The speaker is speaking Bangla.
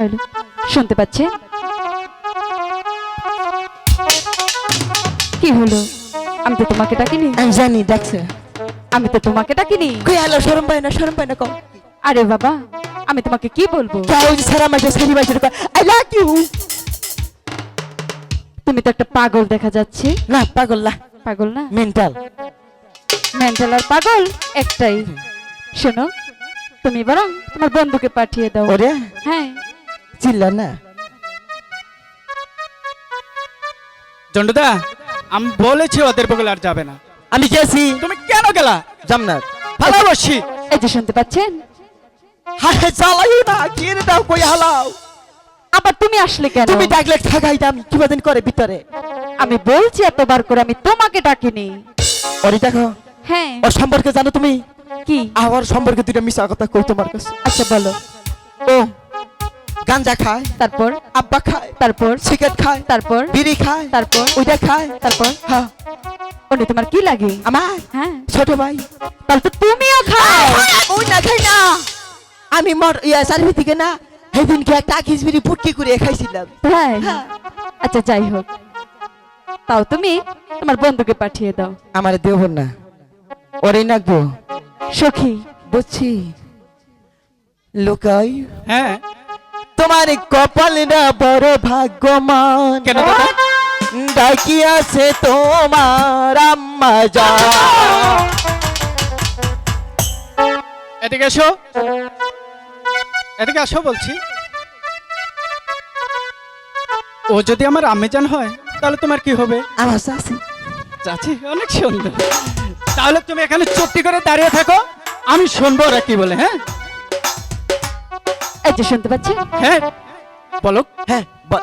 হ্যালো শুনতে পাচ্ছেন কি হলো? আমি তো তোমাকে ডাকিনি। আমি জানি আমি তো তোমাকে ডাকিনি। কই হ্যালো শরম পায় না শরম পায় না কম। আরে বাবা আমি তোমাকে কি বলব? কেউ সারা মাসে সারি মাসে আই লাভ ইউ তুমি তো একটা পাগল দেখা যাচ্ছে। না পাগল না। পাগল না? মেন্টাল মেন্টাল আর পাগল একটাই। শোনো তুমি বরং তোমার বন্ধুকে পাঠিয়ে দাও। ওরে? হ্যাঁ। চিল্লা না জন্ডুদা আমি বলেছি ওদের বগলে আর যাবে না। আমি গেছি। তুমি কেন গেলা? ভালোবাসি। এই যে শুনতে পাচ্ছেন? হায় না দাও কই হালাও। আবার তুমি আসলে কেন? তুমি ডাকলে বাদিন করে ভিতরে। আমি বলছি এতবার করে আমি তোমাকে ডাকিনি। ওরে দেখো হ্যাঁ। ওর সম্পর্কে জানো তুমি? কি? আমার সম্পর্কে দুইটা মিশা কথা কই তোমার কাছে? আচ্ছা বলো। ও গাঞ্জা খায় তারপর? আব্বা খায় তারপর? সিগারেট খায় তারপর? বিড়ি খায় তারপর? ওইটা খায় তারপর? হ্যাঁ। তোমার কি লাগে? আমার হ্যাঁ। ছোট ভাই। তাহলে তো তুমিও খাও। ওই না খাই না। আমি মর ইয়া সার্ভি থেকে না সেদিনকে একটা আখিস বিড়ি ফুটকি করে খাইছিলাম। হ্যাঁ। আচ্ছা যাই হোক। তাও তুমি তোমার বন্ধুকে পাঠিয়ে দাও। আমার দেব না। ওরে নাকবো সখী। বুঝছি। লোকাই। হ্যাঁ। তোমার কপাল না বড় ভাগ্যমান। কেন আছে তোমার আম্মা যা। এদিকে এসো। এদিকে আসো বলছি। ও যদি আমার আমেজান হয় তাহলে তোমার কি হবে? আমার শাশি চাচি অনেক সুন্দর। তাহলে তুমি এখানে চুপটি করে দাঁড়িয়ে থাকো। আমি শুনব ওরা কি বলে হ্যাঁ? এই যে শুনতে পাচ্ছেন হ্যাঁ বলো হ্যাঁ বল